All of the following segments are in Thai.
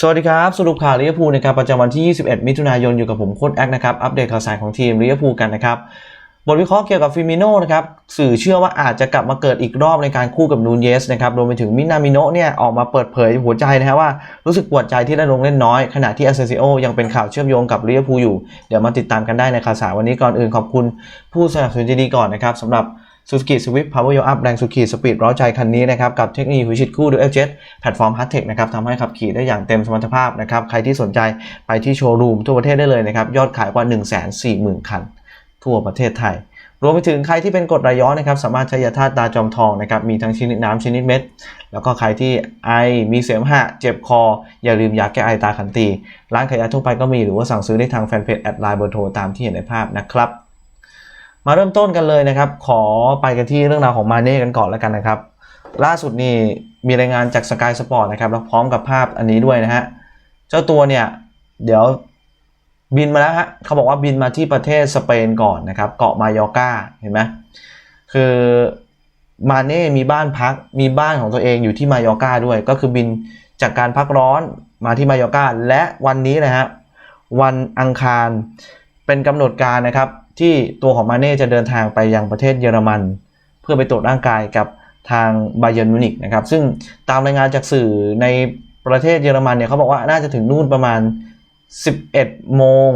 สวัสดีครับ สรุปข่าวลิเวอร์พูลนะครับประจำวันที่ 21 มิถุนายนอยู่กับผมโค้ดแอคนะครับอัปเดตข่าวสารของทีมลิเวอร์พูลกันนะครับบทวิเคราะห์เกี่ยวกับฟิมิโน่นะครับสื่อเชื่อว่าอาจจะกลับมาเกิดอีกรอบในการคู่กับนูนเยสนะครับรวมไปถึงมินามิโนะเนี่ยออกมาเปิดเผยหัวใจนะฮะว่ารู้สึกปวดใจที่ได้ลงเล่นน้อย ขณะที่อาเซซิโอยังเป็นข่าวเชื่อมโยงกับลิเวอร์พูลอยู่ เดี๋ยวมาติดตามกันได้ในข่าวสารวันนี้ก่อนอื่นขอบคุณผู้สนับสนุนดีก่อนนะครับสำหรับ Suzuki Swift Power Yo Up แรงสุขีสปีดร้อยใจคันนี้นะครับ กับเทคโนโลยีหัวฉีดคู่ Dual Jet แพลตฟอร์ม Hard Tech นะครับทำให้ขับขี่ได้อย่างเต็มสมรรถภาพนะครับ ใครที่สนใจไปที่โชว์รูมทั่วประเทศได้เลยนะครับ ยอดขายกว่า 140,000 คัน ทั่วประเทศไทย รวมไปถึงใครที่เป็นกรดไหลย้อนนะครับ สามารถใช้ยาธาตุตาจอมทองนะครับมีทั้งชนิดน้ำชนิดเม็ด แล้วก็ใครที่ไอมีเสมหะเจ็บคอ อย่าลืมยาแก้ไอตาขันตีร้านขายยาทั่วไปก็มีหรือว่าสั่งซื้อได้ทางแฟนเพจแอดไลน์เบอร์โทรตามที่เห็นในภาพนะครับ มาเริ่มต้นกันเลยนะครับ ขอไปกันที่เรื่องราวของมาเน่กันก่อนแล้วกันนะครับ ล่าสุดนี่มีรายงานจากสกายสปอร์ตนะครับแล้วพร้อมกับภาพอันนี้ด้วยนะฮะ เจ้าตัวเนี่ย เดี๋ยวบินมาแล้วฮะเขาบอกว่าบินมาที่ประเทศสเปนก่อนนะครับ เกาะมายอร์กาเห็นไหมคือมาเน่มีบ้านพักมีบ้านของตัวเองอยู่ที่มายอร์กาด้วย ก็คือบินจากการพักร้อนมาที่มายอร์กาและวันนี้นะฮะวันอังคารเป็นกำหนดการนะครับ ที่ตัวของมาเน่จะเดินทางไปยังประเทศเยอรมัน เพื่อไปตรวจร่างกายกับทางบาเยนมิวนิกนะครับ ซึ่งตามรายงานจากสื่อในประเทศเยอรมันเนี่ยเขาบอกว่าน่าจะถึงนู่นประมาณ 11 โมง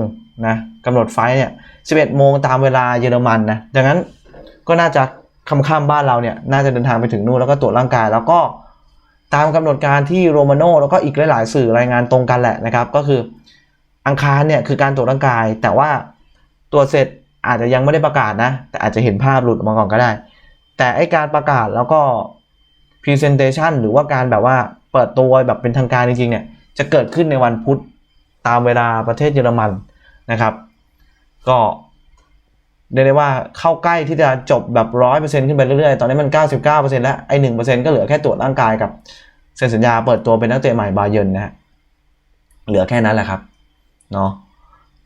นะกำหนดไฟล์เนี่ย 11 โมงตามเวลาเยอรมันนะดังนั้นก็น่าจะค่ำๆบ้านเราเนี่ยน่าจะเดินทางไปถึงนู่นแล้วก็ตรวจร่างกาย แล้วก็ตามกำหนดการที่โรมาโน่แล้วก็อีกหลาย ๆ สื่อรายงานตรงกันแหละนะครับ ก็คืออังคารเนี่ยคือการตรวจร่างกาย แต่ว่าตรวจเสร็จ อาจจะยังไม่ได้ประกาศนะ แต่อาจจะเห็นภาพหลุดออกมาก่อนก็ได้ แต่ไอการประกาศแล้วก็ Presentation หรือว่าการแบบว่าเปิดตัวแบบเป็นทางการจริงๆเนี่ยจะเกิดขึ้นในวันพุธตามเวลาประเทศเยอรมันนะครับ ก็เรียกได้ว่าเข้าใกล้ที่จะจบแบบร้อยเปอร์เซ็นต์ขึ้นไปเรื่อยๆ ตอนนี้มัน99%แล้ว ไอ้หนึ่งเปอร์เซ็นต์ก็เหลือแค่ตรวจร่างกายกับเซ็นสัญญาเปิดตัวเป็นนักเตะใหม่บาเยิร์นนะฮะ เหลือแค่นั้นแหละครับ เนาะ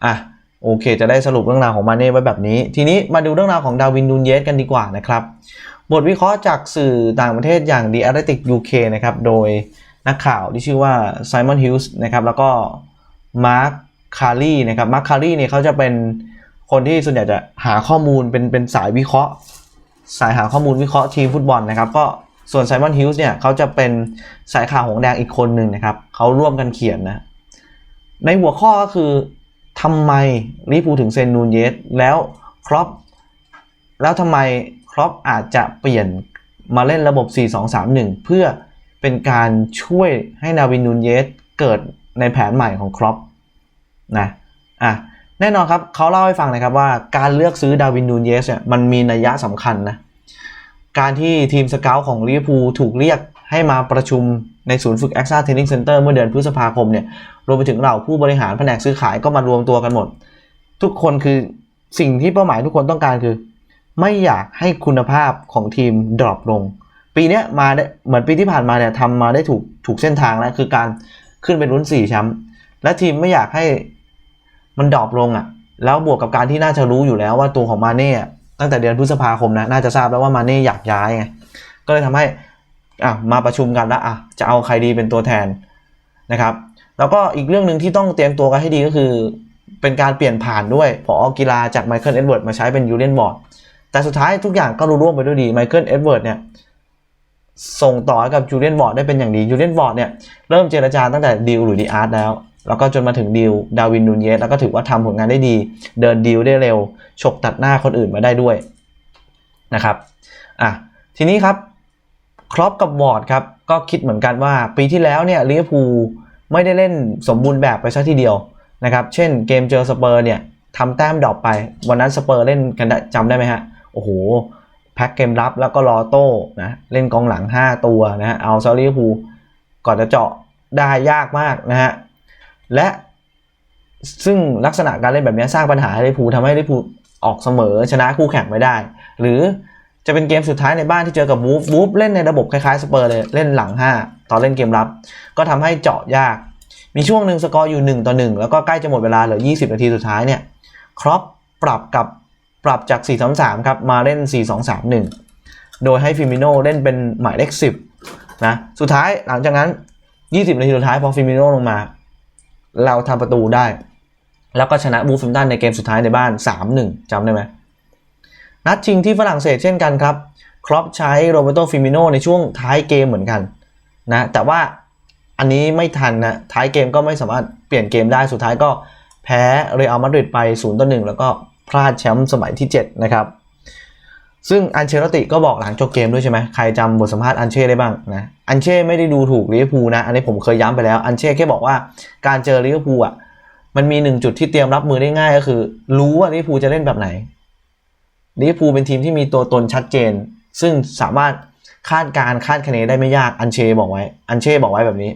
อะ โอเค จะได้สรุปเรื่องราวของมาเน่ไว้แบบนี้ ทีนี้มาดูเรื่องราวของดาวินนูนเยสกันดีกว่านะครับ บทวิเคราะห์จากสื่อต่างประเทศอย่าง The Athletic UK นะครับ โดยนักข่าวที่ชื่อว่า Simon Hughes นะครับ แล้วก็ Mark c a r r y นะครับ Mark c a r r y เนี่ยเขาจะเป็นคนที่ส่วนใหญ่จะหาข้อมูลเป็นเป็นสายวิเคราะห์ สายหาข้อมูลวิเคราะห์ทีมฟุตบอลนะครับ ก็ส่วน Simon Hughes เนี่ยเขาจะเป็นสายข่าวหงแดงอีกคนหนึ่งนะครับเขาร่วมกันเขียนนะ ในหัวข้อก็คือ ทำไมลิเวอร์พูถึงเซนนูนเยสแล้วครอปแล้วทำไมครอปอาจจะเปลี่ยนมาเล่นระบบ 4-2-3-1 เพื่อเป็นการช่วยให้นาวินนูนเยสเกิดในแผนใหม่ของครอปนะอะแน่นอนครับเขาเล่าให้ฟังนะครับว่าการเลือกซื้อดาวินนูนเยสเนี่ยมันมีนัยยะสำคัญนะการที่ทีมสเกลของลิเวอร์พูลถูกเรียก ให้มาประชุมในศูนย์ฝึก a อ a Training Center เมื่อเดือนพฤษภาคมเนี่ยรวมไปถึงเราผู้บริหารแผนกซื้อขายก็มารวมตัวกันหมด ทุกคนคือสิ่งที่เป้าหมายทุกคนต้องการคือ ไม่อยากให้คุณภาพของทีมดรอปลง ปีนี้มาได้เหมือนปีที่ผ่านมาเนี่ยทำมาได้ถูกถูกเส้นทางแล้วคือการขึ้นเป็นรุ่น4แชมป์และทีมไม่อยากให้มันดรอปลงอะ่ะแล้วบวกกับการที่น่าจะรู้อยู่แล้วว่าตัวของมาเน่ตั้งแต่เดือนพฤษภาคมนะน่าจะทราบแล้วว่ามาเน่อยากย้ายไงก็เลยทำให้ อะมาประชุมกันแล้วอะจะเอาใครดีเป็นตัวแทนนะครับ แล้วก็อีกเรื่องหนึ่งที่ต้องเตรียมตัวกันให้ดีก็คือ เป็นการเปลี่ยนผ่านด้วยพอกีฬาจากไมเคิลเอ็ดเวิร์ดมาใช้เป็นยูเลียนบอร์ดแต่สุดท้ายทุกอย่างก็รู้ร่วมไปด้วยดีไมเคิลเอ็ดเวิร์ดเนี่ยส่งต่อให้กับจูเลียนบอร์ดได้เป็นอย่างดียูเลียนบอร์ดเนี่ยเริ่มเจรจาตั้งแต่ดีลหรือดีอาร์ตแล้ว แล้วก็จนมาถึงดีลดาวินนูนเยสแล้วก็ถือว่าทำผลงานได้ดี เดินดีลได้เร็ว ฉกตัดหน้าคนอื่นมาได้ด้วยนะครับอะทีนี้ครับ ครอปกับบอร์ดครับก็คิดเหมือนกันว่าปีที่แล้วเนี่ยลิเวอร์พูลไม่ได้เล่นสมบูรณ์แบบไปซะทีเดียวนะครับเช่นเกมเจอสเปอร์เนี่ยทำแต้มดรอปไป วันนั้นสเปอร์เล่นกันจำได้ไหมฮะโอ้โหแพ็กเกมรับแล้วก็รอโต้นะเล่นกองหลัง 5 ตัวนะฮะเอาซาลิเวอร์พูลก่อนจะเจาะได้ยากมากนะฮะและซึ่งลักษณะการเล่นแบบนี้สร้างปัญหาให้ลิเวอร์พูลทำให้ลิเวอร์พูลออกเสมอชนะคู่แข่งไม่ได้ หรือ จะเป็นเกมสุดท้ายในบ้านที่เจอกับวูฟวูฟเล่นในระบบคล้ายๆสเปอร์เลยเล่นหลัง 5 ตอนเล่นเกมรับ ก็ทำให้เจาะยาก มีช่วงหนึ่งสกอร์อยู่ 1 ต่อ 1 แล้วก็ใกล้จะหมดเวลาเหลือ 20 นาทีสุดท้ายเนี่ยครอปปรับกับปรับจาก 4-3-3 ครับ มาเล่น 4-2-3-1 โดยให้ฟิมิโนเล่นเป็นหมายเลข 10 นะ สุดท้ายหลังจากนั้น 20 นาทีสุดท้ายพอฟิมิโนลงมา เราทำประตูได้ แล้วก็ชนะบูฟฟิมตันในเกมสุดท้ายในบ้าน 3-1จำได้ไหม นัดชิงที่ฝรั่งเศสเช่นกันครับครอปใช้โรเบโตฟิมิโนในช่วงท้ายเกมเหมือนกันนะแต่ว่าอันนี้ไม่ทันนะท้ายเกมก็ไม่สามารถเปลี่ยนเกมได้สุดท้ายก็แพ้เรอัลมาดริดไป0ต่อ1แล้วก็พลาดแชมป์สมัยที่ 7 นะครับ ซึ่งอันเชลติก็บอกหลังจบเกมด้วยใช่ไหมใครจำบทสัมภาษณ์อันเช่ได้บ้างนะอันเช่ไม่ได้ดูถูกลิเวอร์พูลนะ อันนี้ผมเคยย้ำไปแล้ว อันเช่แค่บอกว่าการเจอลิเวอร์พูลอะมันมีหนึ่งจุดที่เตรียมรับมือได้ง่ายก็คือ รู้ว่าลิเวอร์พูลจะเล่นแบบไหน ลิเวอร์พูลเป็นทีมที่มีตัวตนชัดเจน ซึ่งสามารถคาดการคาดคะเนได้ไม่ยากอันเช่บอกไว้ อันเช่บอกไว้แบบนี้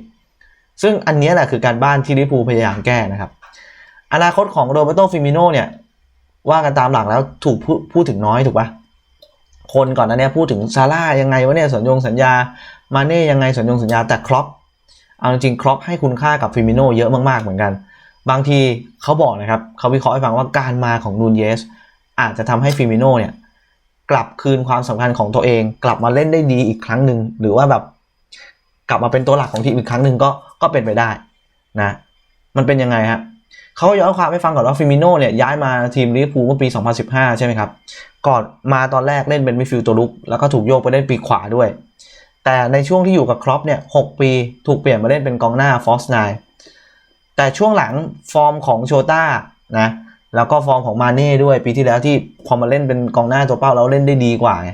ซึ่งอันนี้แหละคือการบ้านที่ลิเวอร์พูลพยายามแก้นะครับ อนาคตของโรเบโตฟิมิโนเนี่ยว่ากันตามหลักแล้วถูกพูดถึงน้อยถูกปะคนก่อนหนั้นเนี่ยพูดถึงซาร่ายังไงวะเนี่ยสัญญงสัญญามาเน่ยังไงสัญญงสัญญาแต่ครอปเอาจริงครอปให้คุณค่ากับฟิมิโนเยอะมากๆเหมือนกัน บางทีเขาบอกนะครับเขาวิเคราะห์ให้ฟังว่าการมาของนูนเยส อาจจะทำให้ฟิมิโนเนี่ยกลับคืนความสำคัญของตัวเอง กลับมาเล่นได้ดีอีกครั้งหนึ่งหรือว่าแบบกลับมาเป็นตัวหลักของทีมอีกครั้งหนึ่งก็ก็เป็นไปได้นะมันเป็นยังไงฮะเขาย้อนความให้ฟังก่อนว่าฟิมิโนเนี่ยย้ายมาทีมลิเวอร์พูลเมื่อปี 2015 ใช่ไหมครับ ก่อนมาตอนแรกเล่นเป็นมิดฟิลด์ตัวลุก แล้วก็ถูกโยกไปเล่นปีกขวาด้วย แต่ในช่วงที่อยู่กับครอปเนี่ยหปีถูกเปลี่ยนมาเล่นเป็นกองหน้าฟอสไนแต่ช่วงหลังฟอร์มของโชต้านะ แล้วก็ฟอร์มของมาเน่ด้วยปีที่แล้วที่พอมาเล่นเป็นกองหน้าตัวเป้าแล้วเล่นได้ดีกว่าไง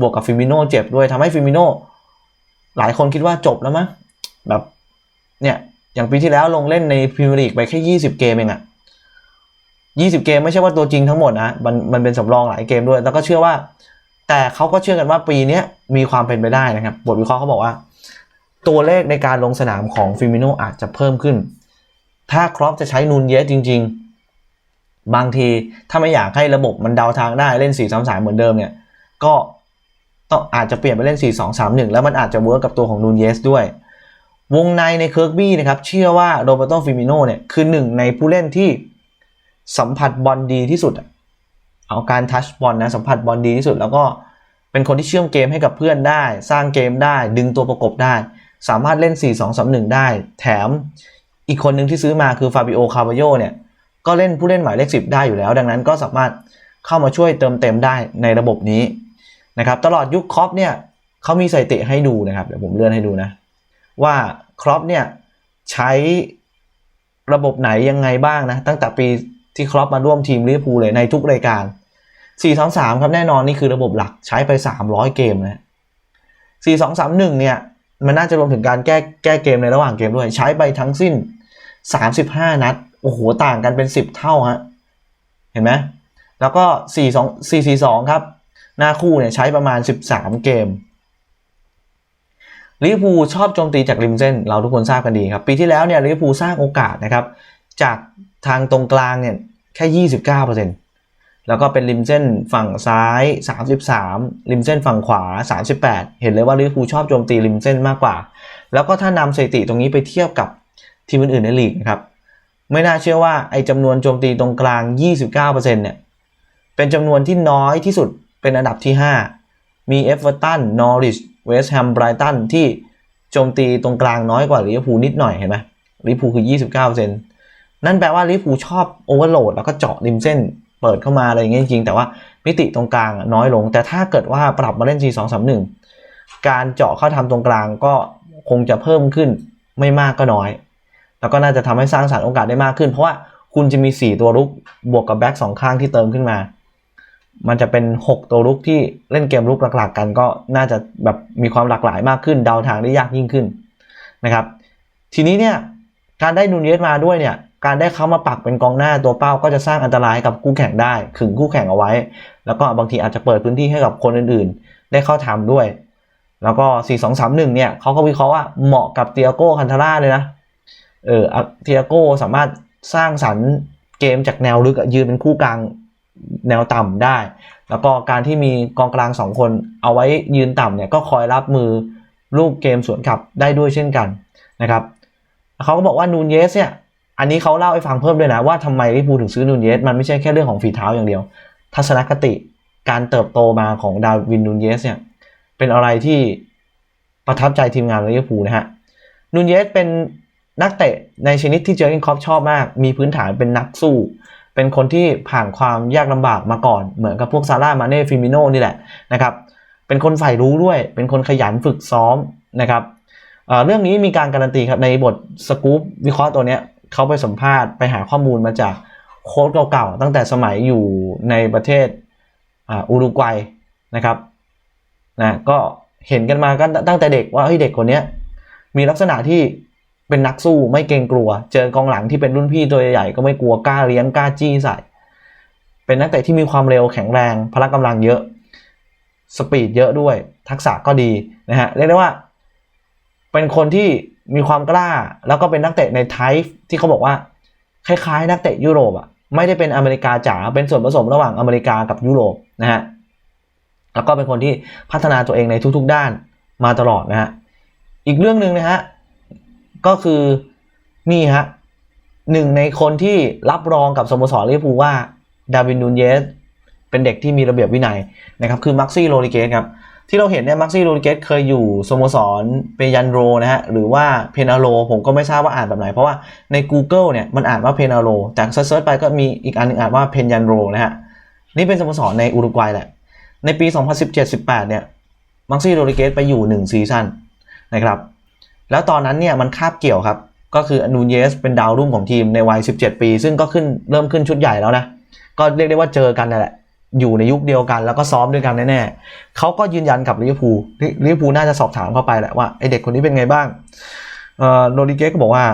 บวกกับฟิมิโน่เจ็บด้วยทำให้ฟิมิโน่หลายคนคิดว่าจบแล้วมั้งแบบเนี่ยอย่างปีที่แล้วลงเล่นในพรีเมียร์ลีกไปแค่ 20 เกมเองอะ20 เกมไม่ใช่ว่าตัวจริงทั้งหมดนะมันมันเป็นสำรองหลายเกมด้วย แล้วก็เชื่อว่า แต่เขาก็เชื่อกันว่าปีนี้มีความเป็นไปได้นะครับ บทวิเคราะห์เขาบอกว่า ตัวเลขในการลงสนามของฟิมิโนอาจจะเพิ่มขึ้น ถ้าครอปจะใช้นูนเยสจริง ๆ บางทีถ้าไม่อยากให้ระบบมันเดาทางได้เล่น 4 3 3 เหมือนเดิมเนี่ย ก็ต้องอาจจะเปลี่ยนไปเล่น 4 2 3 1 แล้วมันอาจจะเวิร์กกับตัวของนูนเยสด้วย วงในในเคิร์กบี้นะครับ เชื่อว่าโรเบโตฟิมิโนเนี่ย คือหนึ่งในผู้เล่นที่สัมผัสบอลดีที่สุด เอาการทัชบอลนะสัมผัสบอลดีที่สุด แล้วก็เป็นคนที่เชื่อมเกมให้กับเพื่อนได้ สร้างเกมได้ ดึงตัวประกบได้ สามารถเล่น 4-2-3-1 ได้ แถมอีกคนหนึ่งที่ซื้อมาคือฟาบิโอคาร์บโยเนี่ย ก็เล่นผู้เล่นหมายเลข10 ได้อยู่แล้ว ดังนั้นก็สามารถเข้ามาช่วยเติมเต็มได้ในระบบนี้นะครับตลอดยุคครอปเนี่ยเขามีสถิติให้ดูนะครับเดี๋ยวผมเลื่อนให้ดูนะ ว่าครอปเนี่ยใช้ระบบไหนยังไงบ้างนะ ตั้งแต่ปีที่ครอปมาร่วมทีมลิเวอร์พูลเลยในทุกรายการ 4-2-3 ครับแน่นอนนี่คือระบบหลักใช้ไป 300 เกมนะ4-2-3-1 เนี่ยมันน่าจะรวมถึงการแก้แก้เกมในระหว่างเกมด้วย ใช้ไปทั้งสิ้น 35 นัด โอ้โหต่างกันเป็น 10 เท่าฮะเห็นไหมแล้วก็ 4-2 4-4-2 ครับ หน้าคู่เนี่ยใช้ประมาณ 13 เกมลิเวอร์พูลชอบโจมตีจากริมเส้น เราทุกคนทราบกันดีครับ ปีที่แล้วเนี่ยลิเวอร์พูลสร้างโอกาสนะครับ จากทางตรงกลางเนี่ยแค่ 29%แล้วก็เป็นริมเส้นฝั่งซ้าย 33 ริมเส้นฝั่งขวา 38 เห็นเลยว่าลิเวอร์พูลชอบโจมตีริมเส้นมากกว่า แล้วก็ถ้านำสถิติตรงนี้ไปเทียบกับทีมอื่นๆในลีกนะครับ ไม่น่าเชื่อว่าไอ้จำนวนโจมตีตรงกลาง 29%เนี่ยเป็นจำนวนที่น้อยที่สุดเป็นอันดับที่ 5 มีเอฟเวอร์ตันนอริชเวสต์แฮมไบรตันที่โจมตีตรงกลางน้อยกว่าลิเวอร์พูลนิดหน่อยเห็นไหมลิเวอร์พูลคือ 29%นั่นแปลว่าลิเวอร์พูลชอบโอเวอร์โหลดแล้วก็เจาะริมเส้นเปิดเข้ามาอะไรอย่างเงี้ยจริงแต่ว่ามิติตรงกลางน้อยลง แต่ถ้าเกิดว่าปรับมาเล่น 4 2 3 1 การเจาะเข้าทำตรงกลางก็คงจะเพิ่มขึ้นไม่มากก็น้อย แล้วก็น่าจะทำให้สร้างสรรค์โอกาสได้มากขึ้น เพราะว่าคุณจะมี 4 ตัวรุกบวกกับแบ็กสองข้างที่เติมขึ้นมา มันจะเป็น 6 ตัวรุกที่เล่นเกมรุกหลักๆกันก็น่าจะแบบมีความหลากหลายมากขึ้น เดาทางได้ยากยิ่งขึ้นนะครับ ทีนี้เนี่ยการได้นูนเยสมาด้วยเนี่ยการได้เขามาปักเป็นกองหน้าตัวเป้าก็จะสร้างอันตรายกับคู่แข่งได้ขึงคู่แข่งเอาไว้ แล้วก็บางทีอาจจะเปิดพื้นที่ให้กับคนอื่นๆ ได้เข้าทำด้วย แล้วก็ 4 2 3 1 เนี่ยเขาก็วิเคราะห์ว่าเหมาะกับเตียโก้คันทาร่าเลยนะ เออเตียโก้สามารถสร้างสรรค์เกมจากแนวลึกยืนเป็นคู่กลางแนวต่ำได้ แล้วก็การที่มีกองกลาง2คนเอาไว้ยืนต่ำเนี่ยก็คอยรับมือลูกเกมสวนกลับได้ด้วยเช่นกันนะครับเขาก็บอกว่านูนเยสเนี่ยอันนี้เขาเล่าให้ฟังเพิ่มด้วยนะว่าทำไมลิปูถึงซื้อนูนเยสมันไม่ใช่แค่เรื่องของฝีเท้าอย่างเดียว ทัศนคติการเติบโตมาของดาวินนูนเยสเนี่ยเป็นอะไรที่ประทับใจทีมงานลิเวอร์พูลนะฮะนูนเยสเป็น นักเตะในชนิดที่เจอร์เกนคอปชอบมาก มีพื้นฐานเป็นนักสู้ เป็นคนที่ผ่านความยากลำบากมาก่อน เหมือนกับพวกซาร่ามาเน่ฟิมิโน่นี่แหละนะครับ เป็นคนใฝ่รู้ด้วย เป็นคนขยันฝึกซ้อมนะครับเเรื่องนี้มีการการันตีครับในบทสกู๊ปวิเคราะห์ตัวเนี้ยเขาไปสัมภาษณ์ไปหาข้อมูลมาจากโค้ชเก่าๆ ตั้งแต่สมัยอยู่ในประเทศอุรุกวัยนะครับนะก็เห็นกันมากันตั้งแต่เด็กว่าเฮ้ยเด็กคนนี้มีลักษณะที่ เป็นนักสู้ไม่เกรงกลัว เจอกองหลังที่เป็นรุ่นพี่ตัวใหญ่ก็ไม่กลัวกล้าเลี้ยงกล้าจี้ใส่ เป็นนักเตะที่มีความเร็วแข็งแรง พละกำลังเยอะ สปีดเยอะด้วย ทักษะก็ดีนะฮะเรียกได้ว่า เป็นคนที่มีความกล้า แล้วก็เป็นนักเตะในไทป์ที่เขาบอกว่า คล้ายๆ นักเตะยุโรปอะไม่ได้เป็นอเมริกาจ๋าเป็นส่วนผสมระหว่างอเมริกากับยุโรปนะฮะแล้วก็เป็นคนที่พัฒนาตัวเองในทุกๆด้านมาตลอดนะฮะอีกเรื่องหนึ่งนะฮะ ก็คือนี่ฮะหนึ่งในคนที่รับรองกับสโมสรลิเวอร์พูลว่าดาวินนูนเยสเป็นเด็กที่มีระเบียบวินัยนะครับคือมักซี่โรดิเกสครับที่เราเห็นเนี่ยมักซี่โรดิเกสเคยอยู่สโมสรเปยันโรนะฮะหรือว่าเพนาโลผมก็ไม่ทราบว่าอ่านแบบไหน เพราะว่าใน Google เนี่ยมันอ่านว่าเพนาโลแต่เซิร์ชไปก็มีอีกอันหนึงอ่านว่าเพนยันโรนะฮะนี่เป็นสโมสรในอุรุกวัยแหละ ในปี 2017-18เนี่ยมักซี่โรดิเกสไปอยู่ 1 ซีซั่นนะครับ แล้วตอนนั้นเนี่ยมันคาบเกี่ยวครับ ก็คือนูนเยสเป็นดาวรุ่งของทีมในวัย 17 ปี ซึ่งก็ขึ้นเริ่มขึ้นชุดใหญ่แล้วนะ ก็เรียกได้ว่าเจอกันนั่นแหละ อยู่ในยุคเดียวกัน แล้วก็ซ้อมด้วยกันแน่ๆเขาก็ยืนยันกับลิเวอร์พูลลิเวอร์พูลน่าจะสอบถามเข้าไปแหละว่าไอเด็กคนนี้เป็นไงบ้างเอ่อโรดิเกสก็บอกว่า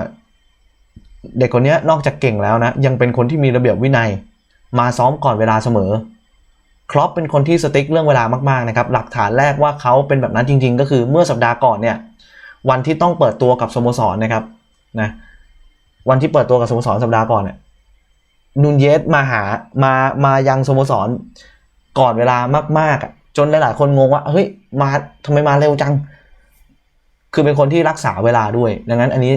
เด็กคนนี้นอกจากเก่งแล้วนะ ยังเป็นคนที่มีระเบียบวินัย มาซ้อมก่อนเวลาเสมอครอปเป็นคนที่สติ๊กเรื่องเวลามากๆนะครับหลักฐานแรกว่าเขาเป็นแบบนั้นจริง ๆ ก็คือเมื่อสัปดาห์ก่อนเนี่ย วันที่ต้องเปิดตัวกับสโมสรนะครับนะวันที่เปิดตัวกับสโมสรสัปดาห์ก่อนเนี่ยนูนเยสมาหามามายังสโมสรก่อนเวลามากๆอะจนหลายๆคนงงว่าเฮ้ยมาทำไมมาเร็วจัง คือเป็นคนที่รักษาเวลาด้วย ดังนั้นอันนี้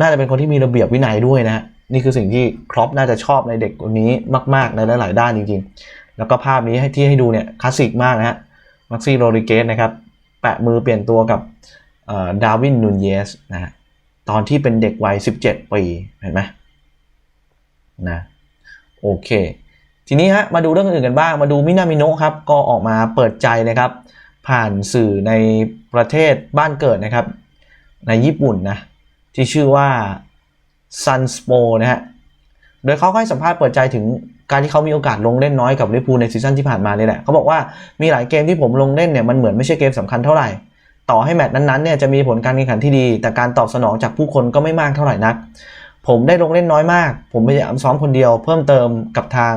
น่าจะเป็นคนที่มีระเบียบวินัยด้วยนะฮะนี่คือสิ่งที่ครอปน่าจะชอบในเด็กคนนี้มาก ๆ ในหลาย ๆ ด้านจริง ๆ แล้วก็ภาพนี้ให้ที่ให้ดูเนี่ยคลาสสิกมากนะฮะ มักซี่โรดิเกสนะครับ แปะมือเปลี่ยนตัวกับ ดาวินนูนเยสนะฮะตอนที่เป็นเด็กวัย 17 ปี เห็นไหมนะโอเค ทีนี้ฮะมาดูเรื่องอื่นกันบ้าง มาดูมินามิโนะครับ ก็ออกมาเปิดใจนะครับ ผ่านสื่อในประเทศบ้านเกิดนะครับ ในญี่ปุ่นนะ ที่ชื่อว่า Sunspo นะฮะ โดยเขาให้สัมภาษณ์เปิดใจถึงการที่เขามีโอกาสลงเล่นน้อยกับลิเวอร์พูลในซีซั่นที่ผ่านมานี่แหละเขาบอกว่ามีหลายเกมที่ผมลงเล่นเนี่ยมันเหมือนไม่ใช่เกมสำคัญเท่าไหร่ ต่อให้แมตช์นั้นๆเนี่ยจะมีผลการแข่งขันที่ดี แต่การตอบสนองจากผู้คนก็ไม่มากเท่าไหร่นัก ผมได้ลงเล่นน้อยมาก ผมพยายามซ้อมคนเดียวเพิ่มเติมกับทาง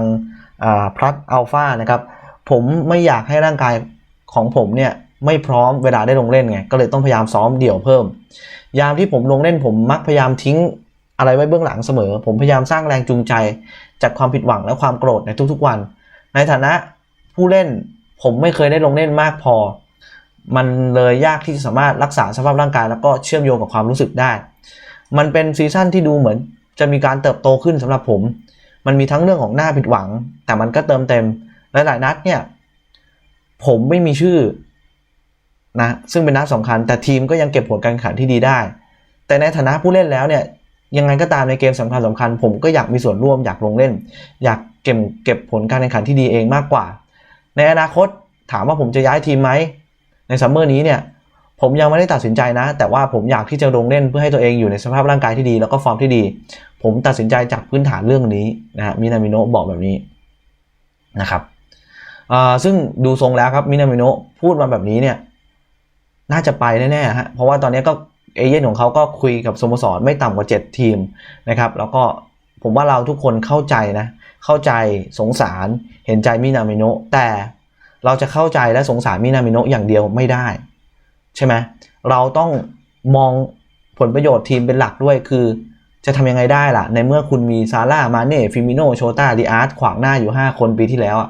พลัสอัลฟานะครับ ผมไม่อยากให้ร่างกายของผมเนี่ยไม่พร้อมเวลาได้ลงเล่นไง ก็เลยต้องพยายามซ้อมเดี่ยวเพิ่ม ยามที่ผมลงเล่นผมมักพยายามทิ้งอะไรไว้เบื้องหลังเสมอ ผมพยายามสร้างแรงจูงใจ จากความผิดหวังและความโกรธในทุกๆวัน ในฐานะผู้เล่นผมไม่เคยได้ลงเล่นมากพอ มันเลยยากที่จะสามารถรักษาสภาพร่างกาย แล้วก็เชื่อมโยงกับความรู้สึกได้ มันเป็นซีซั่นที่ดูเหมือน จะมีการเติบโตขึ้นสำหรับผม มันมีทั้งเรื่องของหน้าผิดหวัง แต่มันก็เติมเต็มหลายๆนัดเนี่ย ผมไม่มีชื่อนะซึ่งเป็นนัดสำคัญ แต่ทีมก็ยังเก็บผลการแข่งขันที่ดีได้ แต่ในฐานะผู้เล่นแล้วเนี่ยยังไงก็ตามในเกมสำคัญสำคัญ ผมก็อยากมีส่วนร่วมอยากลงเล่น อยากเก็บเก็บผลการแข่งขันที่ดีเองมากกว่า ในอนาคตถามว่าผมจะย้ายทีมไหม ในซัมเมอร์นี้เนี่ยผมยังไม่ได้ตัดสินใจนะ แต่ว่าผมอยากที่จะลงเล่นเพื่อให้ตัวเองอยู่ในสภาพร่างกายที่ดีแล้วก็ฟอร์มที่ดี ผมตัดสินใจจากพื้นฐานเรื่องนี้นะฮะมินามิโนะบอกแบบนี้นะครับซึ่งดูทรงแล้วครับมินามิโนะพูดมาแบบนี้เนี่ยน่าจะไปแน่ๆฮะเพราะว่าตอนนี้ก็เอเย่นของเขาก็คุยกับสโมสรไม่ต่ำกว่า 7 ทีมนะครับ แล้วก็ผมว่าเราทุกคนเข้าใจนะ เข้าใจสงสารเห็นใจมินามิโนะแต่ เราจะเข้าใจและสงสารมินามิโนะอย่างเดียวไม่ได้ ใช่ไหมเราต้องมองผลประโยชน์ทีมเป็นหลักด้วยคือ จะทำยังไงได้ล่ะ ในเมื่อคุณมีซาร่ามาเน่ฟิมิโนโชตาดิอาร์ตขวางหน้าอยู่ 5 คนปีที่แล้วอะ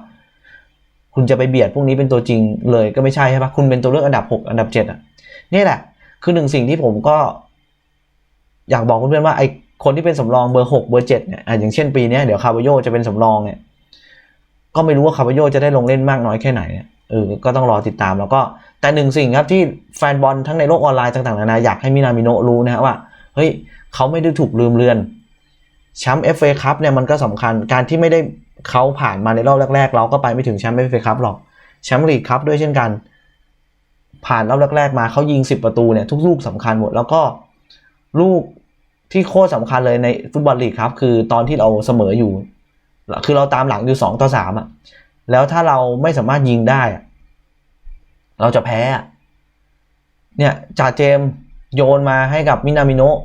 คุณจะไปเบียดพวกนี้เป็นตัวจริงเลยก็ไม่ใช่ใช่ปะคุณเป็นตัวเลือกอันดับ 6 อันดับ 7 อะนี่แหละ คือหนึ่งสิ่งที่ผมก็ อยากบอกเพื่อนๆว่าไอคนที่เป็นสำรองเบอร์ 6 เบอร์ 7เนี่ยอย่างเช่นปีนี้เดี๋ยวคาร์บโยจะเป็นสำรองเนี่ย ก็ไม่รู้ว่าคาร์บโยจะได้ลงเล่นมากน้อยแค่ไหนเออก็ต้องรอติดตามแล้วก็แต่หนึ่งสิ่งครับที่แฟนบอลทั้งในโลกออนไลน์ต่างๆนานาอยากให้มินามิโนะรู้นะว่าเฮ้ยเขาไม่ได้ถูกลืมเลือนแชมป์เอฟเอคัพเนี่ยมันก็สำคัญการที่ไม่ได้เขาผ่านมาในรอบแรกๆ เราก็ไปไม่ถึงแชมป์เอฟเอคัพหรอกแชมป์ลีกคัพด้วยเช่นกัน ผ่านรอบแรกๆ มาเขายิง 10 ประตูเนี่ยทุกลูกสำคัญหมด แล้วก็ลูกที่โคตรสำคัญเลยในฟุตบอลลีกครับคือตอนที่เราเสมออยู่ คือเราตามหลังอยู่2ต่อ3อะ แล้วถ้าเราไม่สามารถยิงได้ เราจะแพ้ เนี่ยจ่าเจมโยนมาให้กับมินามิโนะ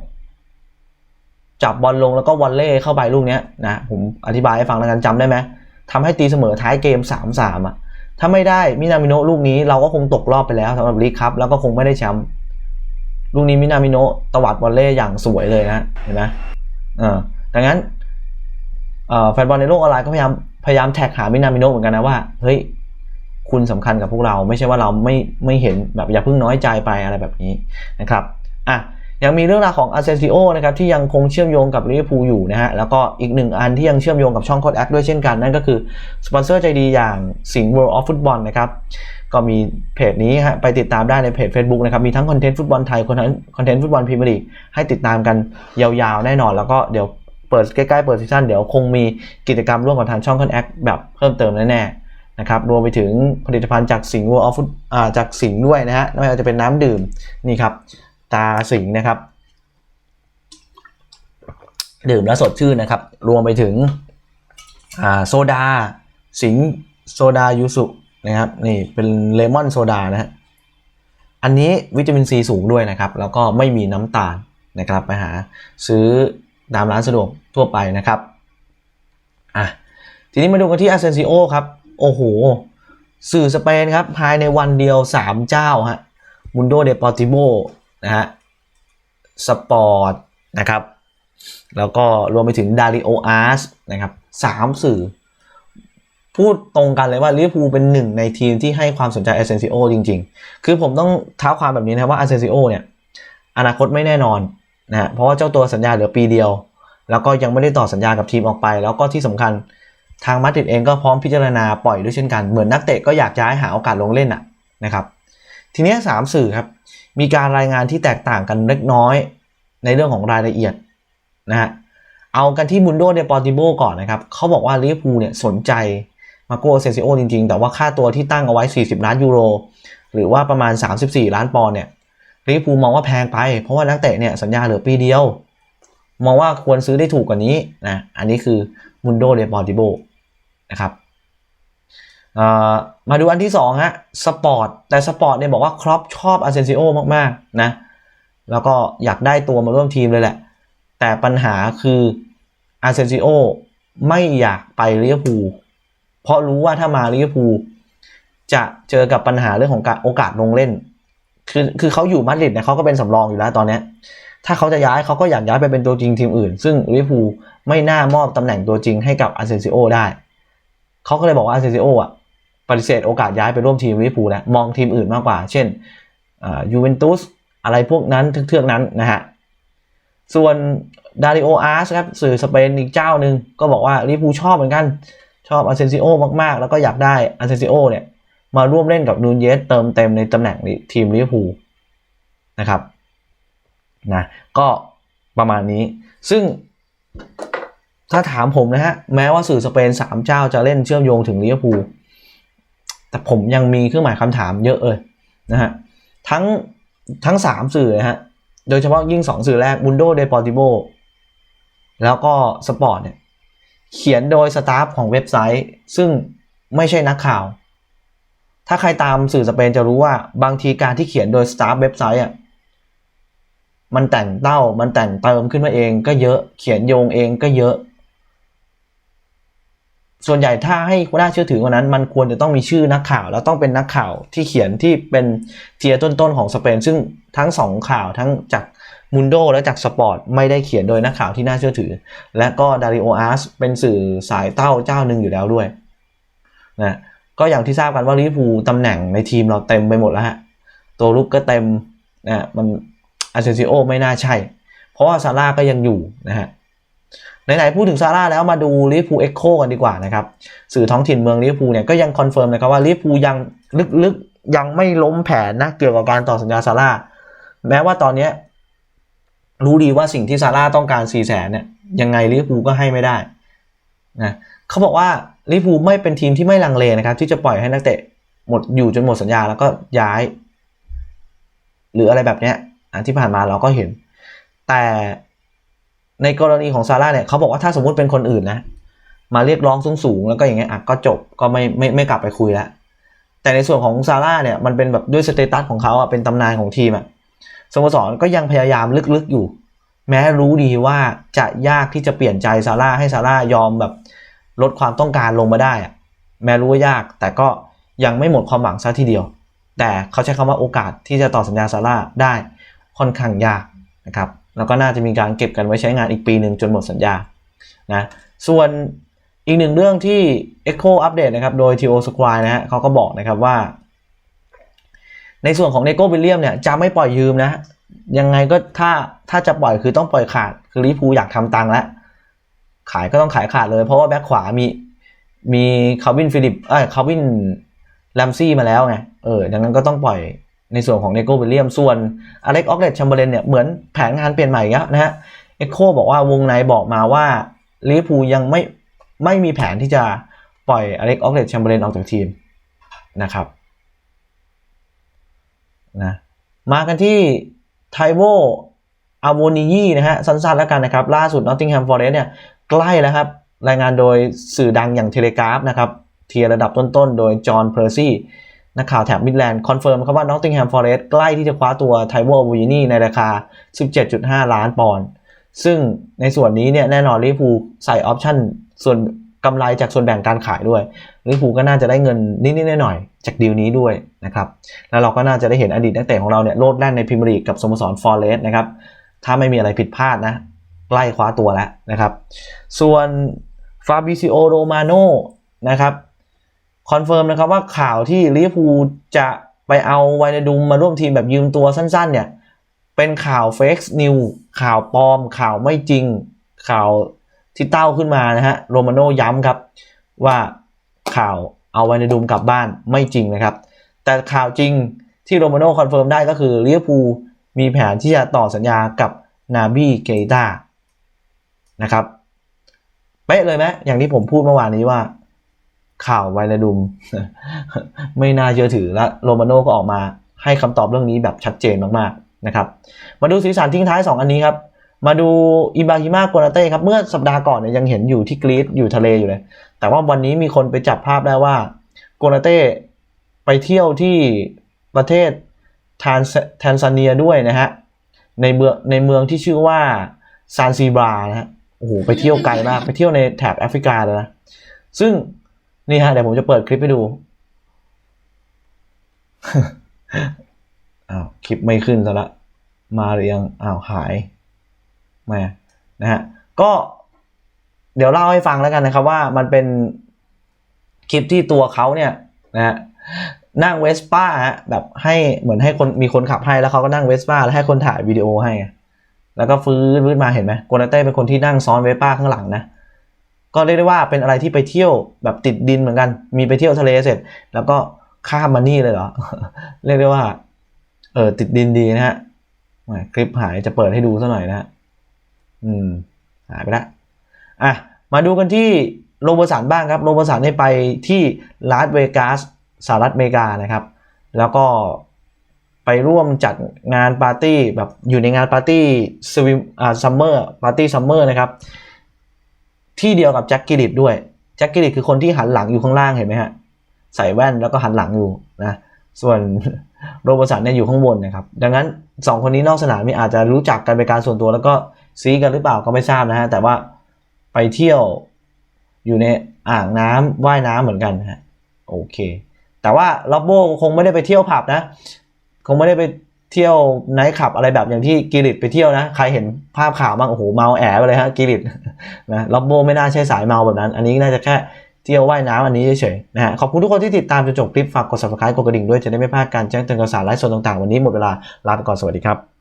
จับบอลลงแล้วก็วอลเล่เข้าไปลูกเนี้ยนะผมอธิบายให้ฟังแล้วกันจำได้ไหมทำให้ตีเสมอท้ายเกม 3-3อะถ้าไม่ได้มินามิโนะลูกนี้เราก็คงตกรอบไปแล้วสำหรับลีกครับแล้วก็คงไม่ได้แชมป์ลูกนี้มินามิโนะตวัดวอลเล่อย่างสวยเลยนะเห็นไหมเออดังนั้น แฟนบอลในโลกออนไลน์ก็พยายามพยายามแท็กหามินามิโนเหมือนกันนะว่าเฮ้ยคุณสำคัญกับพวกเราไม่ใช่ว่าเราไม่ไม่เห็นแบบอย่าเพิ่งน้อยใจไปอะไรแบบนี้นะครับอะยังมีเรื่องราวของอาเซนซิโอนะครับที่ยังคงเชื่อมโยงกับลิเวอร์พูลอยู่นะฮะแล้วก็อีกหนึ่งอันที่ยังเชื่อมโยงกับช่องโค้ดแอคด้วยเช่นกัน นั่นก็คือสปอนเซอร์ใจดีอย่างสิงห์ World of Football นะครับก็มีเพจนี้ฮะไปติดตามได้ในเพจ Facebook นะครับมีทั้งคอนเทนต์ฟุตบอลไทยคอนเทนต์คอนเทนต์ฟุตบอลพรีเมียร์ลีกให้ติดตามกันยาวๆแน่นอน แล้วก็เดี๋ยว เปิดใกล้ๆเปิดซีซั่นเดี๋ยวคงมีกิจกรรมร่วมกับทางช่องคอนแอคแบบเพิ่มเติมแน่ๆนะครับรวมไปถึงผลิตภัณฑ์จากสิงห์ World of Foot อ่าจากสิงห์ด้วยนะฮะไม่ว่าจะเป็นน้ำดื่มนี่ครับตาสิงห์นะครับ ดื่มแล้วสดชื่นนะครับ รวมไปถึงโซดา สิงห์โซดายูสุนะครับนี่เป็นเลมอนโซดานะฮะอันนี้วิตามินซีสูงด้วยนะครับ แล้วก็ไม่มีน้ำตาลนะครับไปหาซื้อตามร้านสะดวก ทั่วไปนะครับอะทีนี้มาดูกันที่อาเซนซิโอครับ โอ้โห สื่อสเปนครับ ภายในวันเดียว 3 เจ้าฮะมุนโดเดปอร์ติโบนะฮะสปอร์ตนะครับแล้วก็รวมไปถึงดาริโออาร์สนะครับสามสื่อ พูดตรงกันเลยว่าลิเวอร์พูลเป็นหนึ่งในทีมที่ให้ความสนใจอาเซนซิโอจริง ๆ คือผมต้องเท้าความแบบนี้นะว่าอาเซนซิโอเนี่ยอนาคตไม่แน่นอนนะฮะเพราะว่าเจ้าตัวสัญญาเหลือปีเดียว แล้วก็ยังไม่ได้ต่อสัญญากับทีมออกไป แล้วก็ที่สำคัญทางมาดริดเองก็พร้อมพิจารณาปล่อยด้วยเช่นกัน เหมือนนักเตะก็อยากย้ายหาโอกาสลงเล่นอะนะครับ ทีนี้สามสื่อครับ มีการรายงานที่แตกต่างกันเล็กน้อยในเรื่องของรายละเอียดนะฮะ เอากันที่มุนโดเดปอร์ติโบก่อนนะครับ เขาบอกว่าลิเวอร์พูลเนี่ยสนใจมาโกเซนซิโอจริงๆ แต่ว่าค่าตัวที่ตั้งเอาไว้ 40 ล้านยูโร หรือว่าประมาณ 34 ล้านปอนด์เนี่ยลิเวอร์พูลมองว่าแพงไป เพราะว่านักเตะเนี่ยสัญญาเหลือปีเดียว มองว่าควรซื้อได้ถูกกว่านี้นะ อันนี้คือมุนโดเดปอร์ติโบนะครับมาดูอันที่2ฮะสปอร์ตแต่สปอร์ตเนี่ยบอกว่าครอปชอบอาเซนซิโอมากๆนะแล้วก็อยากได้ตัวมาร่วมทีมเลยแหละ แต่ปัญหาคืออาเซนซิโอไม่อยากไปลิเวอร์พูลเพราะรู้ว่าถ้ามาลิเวอร์พูลจะเจอกับปัญหาเรื่องของการโอกาสลงเล่น คือคือเขาอยู่มาดริดเนี่ยเขาก็เป็นสำรองอยู่แล้วตอนนี้ ถ้าเขาจะย้ายเขาก็อยากย้ายไปเป็นตัวจริงทีมอื่น ซึ่งลิเวอร์พูลไม่น่ามอบตำแหน่งตัวจริงให้กับอาเซนซิโอได้ เขาก็เลยบอกว่าอาเซนซิโออะปฏิเสธโอกาสย้ายไปร่วมทีมลิเวอร์พูลแล้วมองทีมอื่นมากกว่า เช่นยูเวนตุสอะไรพวกนั้นเทือกๆนั้นนะฮะ ส่วนดาริโออาร์สครับสื่อสเปนอีกเจ้าหนึ่งก็บอกว่าลิเวอร์พูลชอบเหมือนกันชอบอาเซนซิโอมากๆ แล้วก็อยากได้อาเซนซิโอเนี่ยมาร่วมเล่นกับนูนเยสเติมเต็มในตำแหน่งทีมลิเวอร์พูลนะครับ นะก็ประมาณนี้ ซึ่งถ้าถามผมนะฮะ แม้ว่าสื่อสเปนสามเจ้าจะเล่นเชื่อมโยงถึงลิเวอร์พูลแต่ผมยังมีเครื่องหมายคำถามเยอะเลยนะฮะ ทั้งทั้งสามสื่อนะฮะ โดยเฉพาะยิ่งสองสื่อแรก Mundo Deportivo แล้วก็สปอร์ตเนี่ย เขียนโดยสตาฟของเว็บไซต์ ซึ่งไม่ใช่นักข่าว ถ้าใครตามสื่อสเปนจะรู้ว่าบางทีการที่เขียนโดยสตาฟเว็บไซต์อะ มันแต่งเต้า มันแต่งเติมขึ้นมาเองก็เยอะ เขียนโยงเองก็เยอะ ส่วนใหญ่ถ้าให้น่าเชื่อถือกว่านั้น มันควรจะต้องมีชื่อนักข่าว แล้วต้องเป็นนักข่าวที่เขียนที่เป็นเทียร์ต้นๆของสเปน ซึ่งทั้งสองข่าวทั้งจากมุนโดและจากสปอร์ตไม่ได้เขียนโดยนักข่าวที่น่าเชื่อถือ และก็ดาริโออาร์สเป็นสื่อสายเต้าเจ้าหนึ่งอยู่แล้วด้วยนะก็อย่างที่ทราบกันว่าลิเวอร์พูลตำแหน่งในทีมเราเต็มไปหมดแล้วฮะตัวลุกก็เต็มนะมัน อาเซนซิโอไม่น่าใช่ เพราะว่าซาร่าก็ยังอยู่นะฮะไหนๆพูดถึงซาร่าแล้วมาดูลิเวอร์พูเอ็กโคกันดีกว่านะครับ สื่อท้องถิ่นเมืองลิเวอร์พูเนี่ยก็ยังคอนเฟิร์มนะครับว่าลิเวอร์พูยังลึกๆยังไม่ล้มแผนนะเกี่ยวกับการต่อสัญญาซาร่าแม้ว่าตอนนี้รู้ดีว่าสิ่งที่ซาร่าต้องการ4ี่แสนเนี่ยยังไงลิเวอร์พูก็ให้ไม่ได้นะเขาบอกว่าลิเวอร์พูไม่เป็นทีมที่ไม่ลังเลนะครับ ที่จะปล่อยให้นักเตะหมดอยู่จนหมดสัญญาแล้วก็ย้าย หรืออะไรแบบเนี้ย อะที่ผ่านมาเราก็เห็น แต่ในกรณีของซาร่าเนี่ยเขาบอกว่าถ้าสมมุติเป็นคนอื่นนะ มาเรียกร้องสูงสูงๆแล้วก็อย่างเงี้ยอะก็จบก็ไม่ไม่ไม่กลับไปคุยแล้วแต่ในส่วนของซาร่าเนี่ยมันเป็นแบบด้วยสเตตัสของเขาอะเป็นตำนานของทีมอะสโมสรก็ยังพยายามลึกๆอยู่ แม้รู้ดีว่าจะยากที่จะเปลี่ยนใจซาร่าให้ซาร่ายอมแบบลดความต้องการลงมาได้อะแม้รู้ว่ายาก แต่ก็ยังไม่หมดความหวังซะทีเดียว แต่เขาใช้คำว่าโอกาสที่จะต่อสัญญาซาร่าได้ ค่อนข้างยากนะครับแล้วก็น่าจะมีการเก็บกันไว้ใช้งานอีกปีหนึ่งจนหมดสัญญานะส่วนอีกหนึ่งเรื่องที่ Echo อัปเดตนะครับโดย TO Squire นะฮะเขาก็บอกนะครับว่า ในส่วนของเนโก้วิลเลียมเนี่ยจะไม่ปล่อยยืมนะยังไงก็ถ้าถ้าจะปล่อยคือต้องปล่อยขาด คือลิพูอยากทำตังค์แล้ว ขายก็ต้องขายขาดเลย เพราะว่าแบ็คขวามีมีคาร์วินฟิลิปเอ้ยคาร์วินแลมซี่มาแล้วไงเออดังนั้นก็ต้องปล่อย ในส่วนของเนโกวิลเลียมส่วนอเล็กออกเลตแชมเบอร์เลนเนี่ยเหมือนแผนงานเปลี่ยนใหม่แล้วนะฮะเอ็โคบอกว่าวงในบอกมาว่าลิเวอร์พูลยังไม่ไม่มีแผนที่จะปล่อยอเล็กออกเลตแชมเบอร์เลนออกจากทีมนะครับนะมากันที่ไทโวอาโวนิยีนะฮะสั้นๆแล้วกันนะครับ ล่าสุดนอตติงแฮมฟอร์เรสเนี่ยใกล้แล้วครับ รายงานโดยสื่อดังอย่างเทเลกราฟนะครับ เทียร์ระดับต้นๆ โดยจอห์นเพอร์ซี่ นักข่าวแถบมิดแลนด์คอนเฟิร์มครับว่านอตติงแฮมฟอร์เรสใกล้ที่จะคว้าตัวไทโวอาโวนิยีในราคา 17.5 ล้านปอนด์ซึ่งในส่วนนี้เนี่ยแน่นอนลิเวอร์พูใส่ออปชั่นส่วนกำไรจากส่วนแบ่งการขายด้วยลิเวอร์พูก็น่าจะได้เงินนิดๆหน่อยๆจากดีลนี้ด้วยนะครับแล้วเราก็น่าจะได้เห็นอดีตนักเตะของเราเนี่ยโลดแล่นในพรีเมียร์ลีกกับสโมสรฟอร์เรสนะครับถ้าไม่มีอะไรผิดพลาดนะใกล้คว้าตัวแล้วนะครับ ส่วนฟาบิซิโอโรมาโนนะครับ คอนเฟิร์มนะครับว่าข่าวที่ลิเวอร์พูลจะไปเอาไวนาดุมมาร่วมทีมแบบยืมตัวสั้นๆเนี่ยเป็นข่าวเฟกซ์นิวข่าวปลอม ข่าวไม่จริง ข่าวที่เต้าขึ้นมานะฮะโรมาโนย้ำครับว่าข่าวเอาไวนาดุมกลับบ้านไม่จริงนะครับ แต่ข่าวจริงที่โรมาโนคอนเฟิร์มได้ก็คือลิเวอร์พูลมีแผนที่จะต่อสัญญากับนาบีเกตานะครับเป๊ะเลยไหมอย่างที่ผมพูดเมื่อวานนี้ว่า ข่าวไวนาดุม ไม่น่าเชื่อถือและโรมาโน่ก็ออกมาให้คำตอบเรื่องนี้แบบชัดเจนมากๆนะครับ มาดูสีสันทิ้งท้าย 2 อันนี้ครับ มาดูอิบาฮิมาโกนาเต้ครับ เมื่อสัปดาห์ก่อนเนี่ยยังเห็นอยู่ที่กรีซอยู่ทะเลอยู่เลย แต่ว่าวันนี้มีคนไปจับภาพได้ว่าโกนาเต้ไปเที่ยวที่ประเทศทานแทนซาเนียด้วยนะฮะในเมืองในเมืองที่ชื่อว่าซานซีบรานะฮะโอ้โหไปเที่ยวไกลมาก ไปเที่ยวในแถบแอฟริกาเลยนะซึ่ง นี่ฮะเดี๋ยวผมจะเปิดคลิปให้ดูอ้าวคลิปไม่ขึ้นซะละมาหรือยังอ้าวหายมานะฮะก็เดี๋ยวเล่าให้ฟังแล้วกันนะครับว่ามันเป็นคลิปที่ตัวเขาเนี่ยนะฮะนั่งเวสป้าฮะแบบให้เหมือนให้คนมีคนขับให้แล้วเขาก็นั่งเวสป้าแล้วให้คนถ่ายวิดีโอให้ แล้วก็ฟื้นฟื้นมาเห็นไหมโกนาเต้เป็นคนที่นั่งซ้อนเวสป้าข้างหลังนะ ก็เรียกได้ว่าเป็นอะไรที่ไปเที่ยวแบบติดดินเหมือนกัน มีไปเที่ยวทะเลเสร็จ แล้วก็ข้ามมานี่เลยเหรอ เรียกได้ว่า เออติดดินดีนะฮะคลิปหายจะเปิดให้ดูซะหน่อยนะฮะ อืม หายไปละ อะ มาดูกันที่โรเบอร์สันบ้างครับ โรเบอร์สันได้ไปที่ลาสเวกัสสหรัฐอเมริกานะครับ แล้วก็ไปร่วมจัดงานปาร์ตี้แบบอยู่ในงานปาร์ตี้สวิมอ่าซัมเมอร์ปาร์ตี้ซัมเมอร์นะครับ ที่เดียวกับแจ็คกิลิตด้วยแจ็คกิลิตคือคนที่หันหลังอยู่ข้างล่างเห็นไหมฮะใส่แว่นแล้วก็หันหลังอยู่นะส่วนโรบสันเนี่ยอยู่ข้างบนนะครับ ดังนั้นสองคนนี้นอกสนามมีอาจจะรู้จักกันเป็นการส่วนตัว แล้วก็ซีกันหรือเปล่าก็ไม่ทราบนะฮะแต่ว่าไปเที่ยวอยู่ในอ่างน้ำว่ายน้ำเหมือนกันฮะโอเค แต่ว่าล็อบโบคงไม่ได้ไปเที่ยวผับนะ คงไม่ได้ไป เที่ยวไนท์คลับอะไรแบบอย่างที่กิริตไปเที่ยวนะ ใครเห็นภาพข่าวบ้างโอ้โหเมาแอบไปเลยฮะกิริตนะล็อบโบไม่น่าใช่สายเมาแบบนั้น อันนี้น่าจะแค่เที่ยวว่ายน้ำอันนี้เฉยๆนะฮะขอบคุณทุกคนที่ติดตามจนจบคลิปฝากกด subscribe กดกระดิ่งด้วยจะได้ไม่พลาดการแจ้งเตือนข่าวสารไลฟ์สดต่างๆวันนี้หมดเวลาลาไปก่อนสวัสดีครับ